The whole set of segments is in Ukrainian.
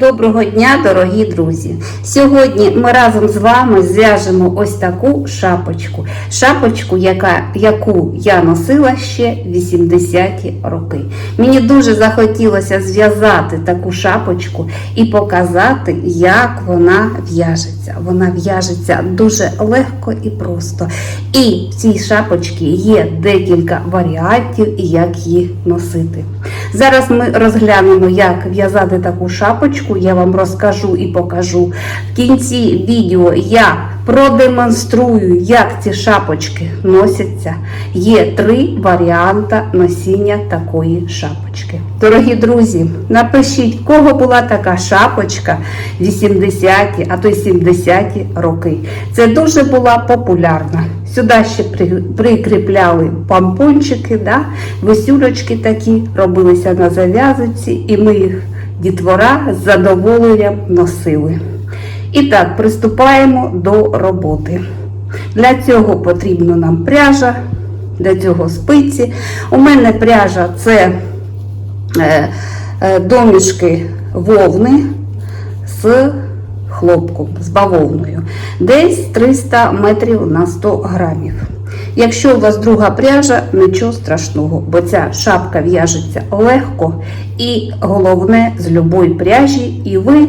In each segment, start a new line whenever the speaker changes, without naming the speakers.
Доброго дня, дорогі друзі! Сьогодні ми разом з вами зв'яжемо ось таку шапочку. Шапочку, яка, яку я носила ще 80-ті роки. Мені дуже захотілося зв'язати таку шапочку і показати, як вона в'яжеться. Вона в'яжеться дуже легко і просто. І в цій шапочці є декілька варіантів як її носити. Зараз ми розглянемо, як в'язати таку шапочку. Я вам розкажу і покажу. В кінці відео я продемонструю, як ці шапочки носяться. Є три варіанти носіння такої шапочки. Дорогі друзі, напишіть, кого була така шапочка 80-ті, а то й 70-ті роки. Це дуже була популярна. Сюди ще прикріпляли помпончики, да? висюлечки такі робилися на зав'язочці, і ми їх дітвора з задоволенням носили. І так, приступаємо до роботи. Для цього потрібна нам пряжа, для цього спиці. У мене пряжа це е, е, домішки вовни з хлопком, з бавовною. Десь 300 метрів на 100 грамів. Якщо у вас друга пряжа, нічого страшного, бо ця шапка в'яжеться легко і головне з любої пряжі, і ви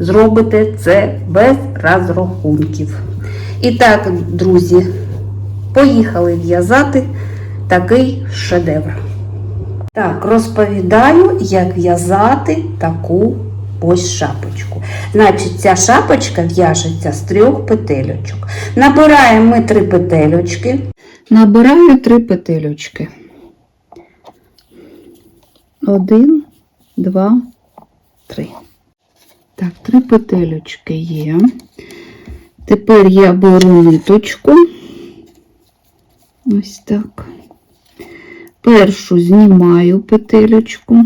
зробите це без розрахунків. І так, друзі, поїхали в'язати такий шедевр. Так, розповідаю, як в'язати таку ось шапочку. Значить, ця шапочка в'яжеться з трьох петельочок. Набираємо ми три петельочки. Набираю три петельочки. Один, два, три. Так, три петельочки є. Тепер я беру ниточку. Ось так. Першу знімаю петельочку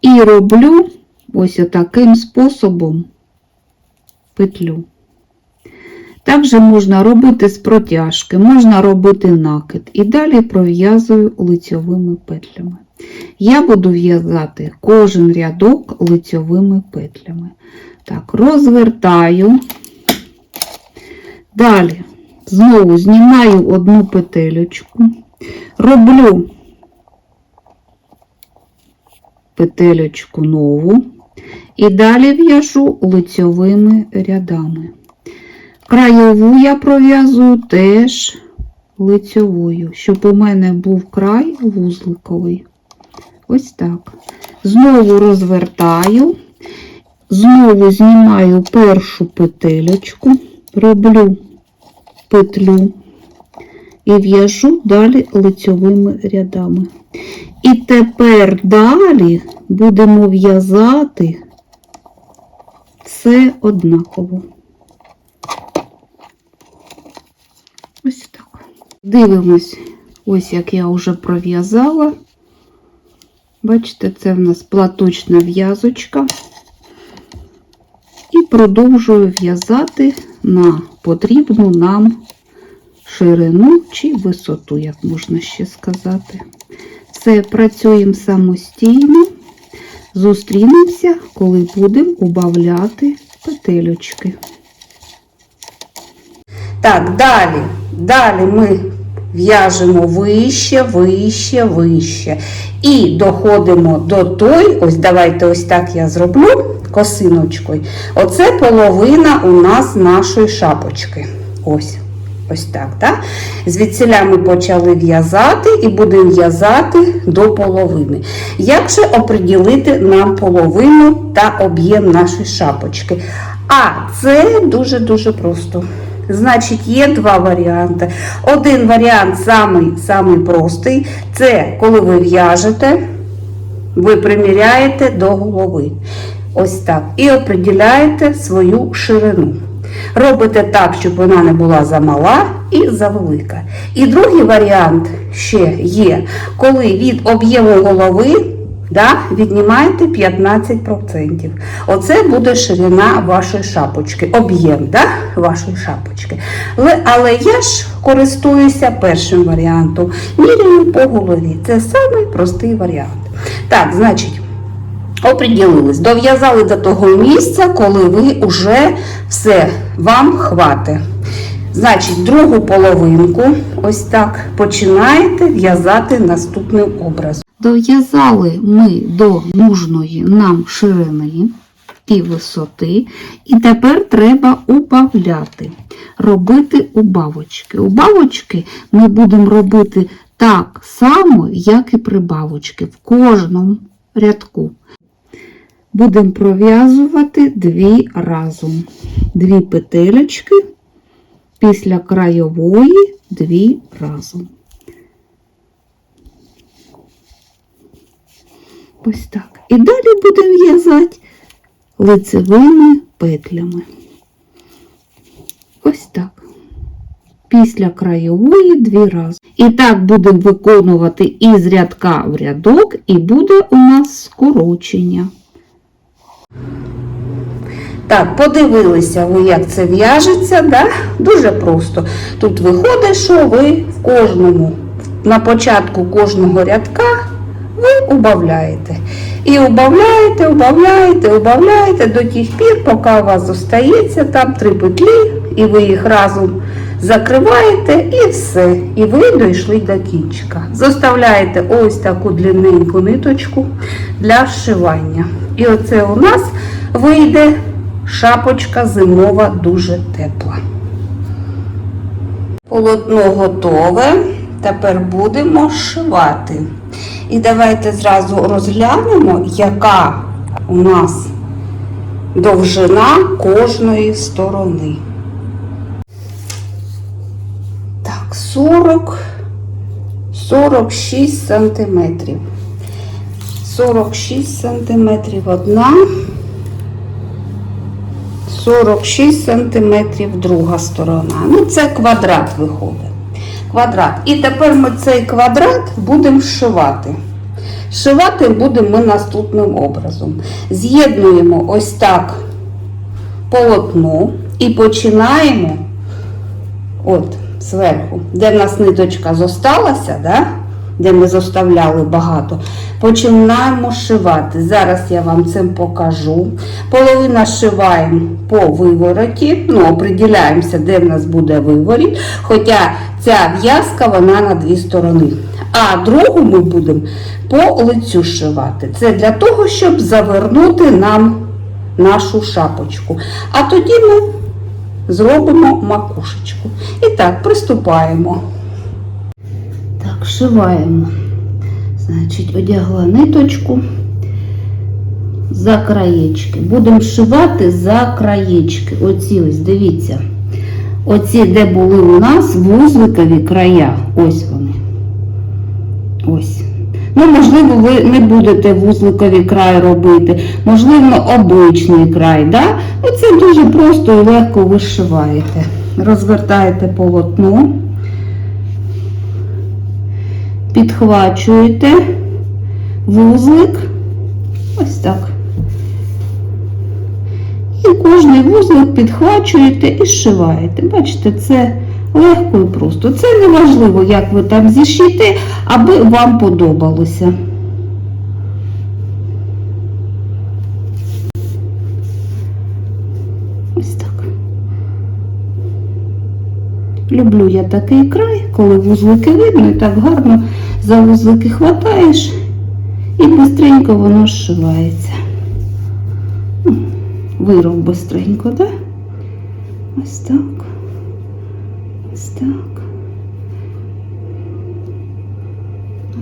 і роблю ось таким способом петлю. Так же можна робити з протяжки, можна робити накид. І далі пров'язую лицьовими петлями. Я буду в'язати кожен рядок лицьовими петлями. Так, розвертаю. Далі знову знімаю одну петелечку, роблю петелечку нову і далі в'яжу лицьовими рядами. Краєву я пров'язую теж лицьовою, щоб у мене був край вузликовий. Ось так. Знову розвертаю, знову знімаю першу петелечку, роблю петлю і в'яжу далі лицьовими рядами. І тепер далі будемо в'язати все однаково. Ось так. Дивимось, ось як я вже пров'язала. Бачите, це в нас платочна в'язочка. І продовжую в'язати на потрібну нам ширину чи висоту, як можна ще сказати. Все, працюємо самостійно. Зустрінемося, коли будемо убавляти петельочки. Так, далі. Далі ми в'яжемо вище, вище, вище. І доходимо до той, ось давайте ось так я зроблю косиночкою. Оце половина у нас нашої шапочки. Ось. Ось так, так? Звідсіля ми почали в'язати і будемо в'язати до половини. Як же оприділити нам половину та об'єм нашої шапочки? А це дуже-дуже просто. Значить, є два варіанти. Один варіант самий, самий простий це коли ви в'яжете, ви приміряєте до голови. Ось так. І определяєте свою ширину. Робите так, щоб вона не була замала і завелика. І другий варіант ще є, коли від об'єму голови да, віднімаєте 15%. Оце буде ширина вашої шапочки, об'єм да, вашої шапочки. Але, але я ж користуюся першим варіантом. Міряю по голові. Це самий простий варіант. Так, значить. Оприділились, дов'язали до того місця, коли ви вже все вам хватить. Значить, другу половинку, ось так, починаєте в'язати наступним образом. Дов'язали ми до нужної нам ширини і висоти, і тепер треба убавляти, робити убавочки. Убавочки ми будемо робити так само, як і прибавочки, в кожному рядку. Будемо пров'язувати дві разом. Дві петелечки після краєвої дві разом. Ось так. І далі будемо в'язати лицевими петлями. Ось так. Після краєвої дві рази. І так будемо виконувати із рядка в рядок, і буде у нас скорочення. Так, подивилися ви, як це в'яжеться, да? дуже просто. Тут виходить, що ви в кожному, на початку кожного рядка ви убавляєте. І убавляєте, убавляєте, убавляєте до тих пір, поки у вас зостається там три петлі, і ви їх разом закриваєте і все. І ви дійшли до кінчика. Заставляєте ось таку длинненьку ниточку для вшивання. І оце у нас вийде шапочка зимова дуже тепла. Полотно готове. Тепер будемо шивати. І давайте зразу розглянемо, яка у нас довжина кожної сторони. Так, 40, 46 сантиметрів. 46 сантиметрів одна. 46 сантиметрів друга сторона. Ну, це квадрат виходить. Квадрат. І тепер ми цей квадрат будемо шивати. Шивати будемо ми наступним образом. З'єднуємо ось так полотно і починаємо от зверху, де в нас ниточка зосталася, да? Де ми зоставляли багато, починаємо шивати. Зараз я вам це покажу. Половина шиваємо по вивороті, ну, оприділяємося, де в нас буде виворіт, хоча ця в'язка вона на дві сторони. А другу ми будемо по лицю шивати. Це для того, щоб завернути нам нашу шапочку. А тоді ми зробимо макушечку. І так, приступаємо. Так, шиваємо. Значить, одягла ниточку за краєчки. Будемо шивати за краєчки. Оці ось, дивіться. Оці, де були у нас вузликові края. Ось вони. Ось. Ну, можливо, ви не будете вузликові край робити, можливо, обличний край. Да? Ну, дуже просто і легко вишиваєте. Розвертаєте полотно, підхвачуєте вузлик. Ось так. І кожний вузлик підхвачуєте і зшиваєте. Бачите, це легко і просто. Це не важливо, як ви там зішите, аби вам подобалося. Люблю я такий край, коли вузлики видно, і так гарно за вузлики хватаєш і швидко воно зшивається. Виров бистренько, так? Да? Ось так. Ось так.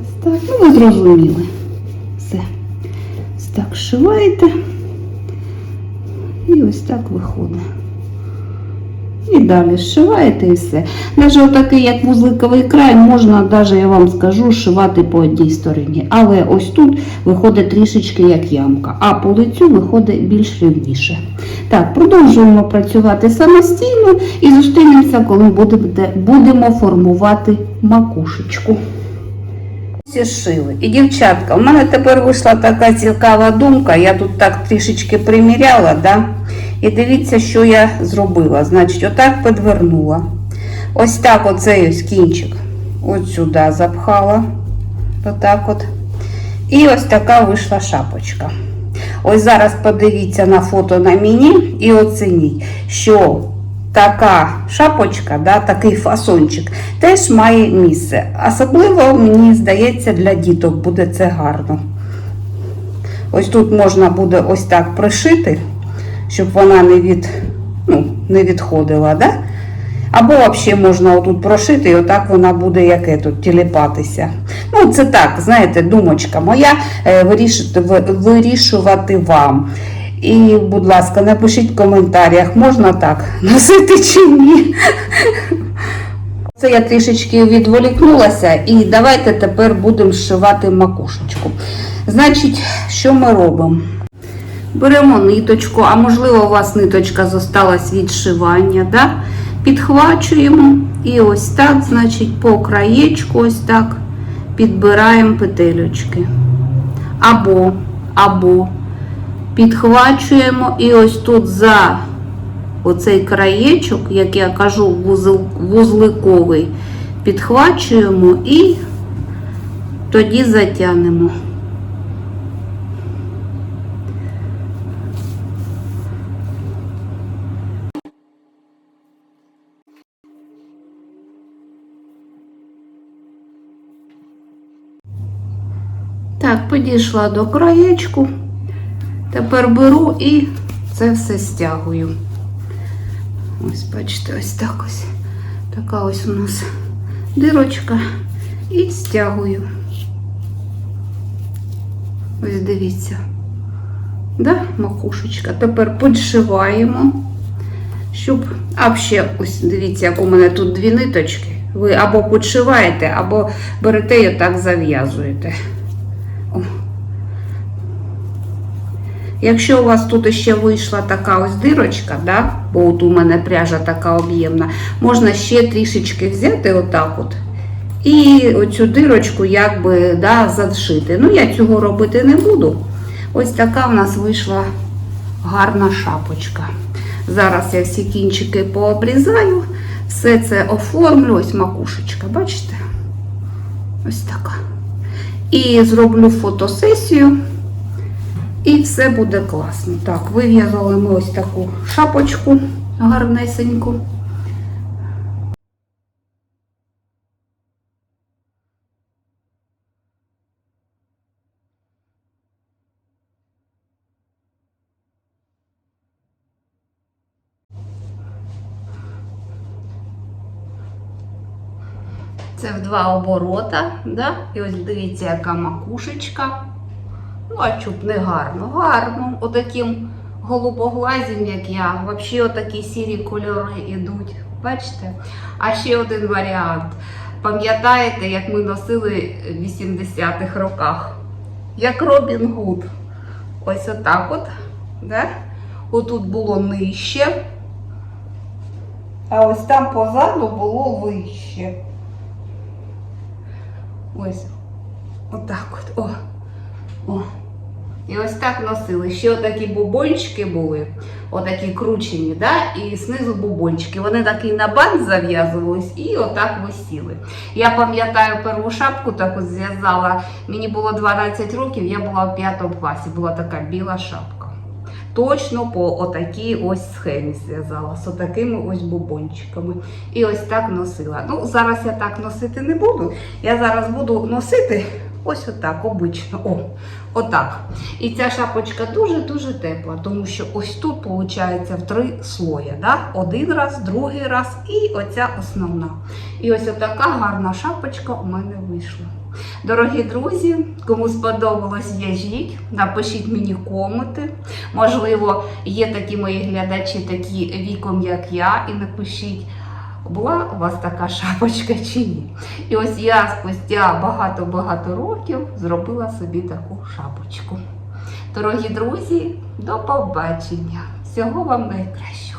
Ось так. Ну, ви зрозуміли. Все. Ось так шиваєте. І ось так виходить. І далі зшиваєте і все. Навіть отакий, як вузликовий край, можна, навіть я вам скажу, шивати по одній стороні. Але ось тут виходить трішечки як ямка, а по лицю виходить більш рівніше. Так, продовжуємо працювати самостійно і зустрінемося, коли будемо, формувати макушечку. Шили. І дівчатка, у мене тепер вийшла така цікава думка. Я тут так трішечки приміряла, да? І дивіться, що я зробила. Значить, отак підвернула. Ось так оцей ось кінчик от сюди запхала. Отак от. І ось така вийшла шапочка. Ось зараз подивіться на фото на мені і оцініть, що така шапочка, да, такий фасончик теж має місце. Особливо, мені здається, для діток буде це гарно. Ось тут можна буде ось так пришити, щоб вона не, від, ну, не відходила. Да? Або взагалі можна отут прошити, і отак вона буде яке тут тіліпатися. Ну, це так, знаєте, думочка моя е, вирішити, ви- вирішувати вам. І, будь ласка, напишіть в коментарях, можна так носити чи ні. Це я трішечки відволікнулася, і давайте тепер будемо зшивати макушечку. Значить, що ми робимо? Беремо ниточку, а можливо, у вас ниточка зосталась від шивання. Да? Підхвачуємо і ось так, значить, по краєчку, ось так підбираємо петелючки. Або, або підхвачуємо і ось тут за оцей краєчок, як я кажу, вузел, вузликовий, підхвачуємо і тоді затягнемо. Так, підійшла до краєчку. Тепер беру і це все стягую. Ось, бачите, ось так ось. Така ось у нас дирочка. І стягую. Ось дивіться. Да, макушечка. Тепер підшиваємо, щоб. А ще ось дивіться, як у мене тут дві ниточки. Ви або підшиваєте, або берете і отак зав'язуєте. Якщо у вас тут ще вийшла така ось дирочка, да, бо от у мене пряжа така об'ємна, можна ще трішечки взяти отак от. І оцю дирочку якби да, зашити. Ну, я цього робити не буду. Ось така в нас вийшла гарна шапочка. Зараз я всі кінчики пообрізаю, все це оформлю, ось макушечка, бачите? Ось така. І зроблю фотосесію. І все буде класно. Так, вив'язали ми ось таку шапочку гарнесеньку. Це в два оборота, да? і ось дивіться, яка макушечка. Ну, а чуб не гарно, гарно. Отаким голубоглазім, як я. Взагалі отакі сірі кольори йдуть. Бачите? А ще один варіант. Пам'ятаєте, як ми носили в 80-х роках? Як Робін Гуд. Ось отак от. Да? Отут було нижче. А ось там позаду було вище. Ось. Отак от. О. О. І ось так носили. Ще отакі бубончики були, отакі кручені, да? і знизу бубончики. Вони такий на бант зав'язувались і отак висіли. Я пам'ятаю першу шапку таку зв'язала. Мені було 12 років, я була в 5 класі, була така біла шапка. Точно по отакій ось схемі зв'язала, з отакими ось бубончиками. І ось так носила. Ну, зараз я так носити не буду. Я зараз буду носити ось отак, обично. О, отак. І ця шапочка дуже-дуже тепла, тому що ось тут, виходить, в три слої. Да? Один раз, другий раз і оця основна. І ось отака гарна шапочка у мене вийшла. Дорогі друзі, кому сподобалось, в'яжіть, напишіть мені коменти. Можливо, є такі мої глядачі, такі віком, як я, і напишіть, була у вас така шапочка чи ні. І ось я спустя багато-багато років зробила собі таку шапочку. Дорогі друзі, до побачення! Всього вам найкращого!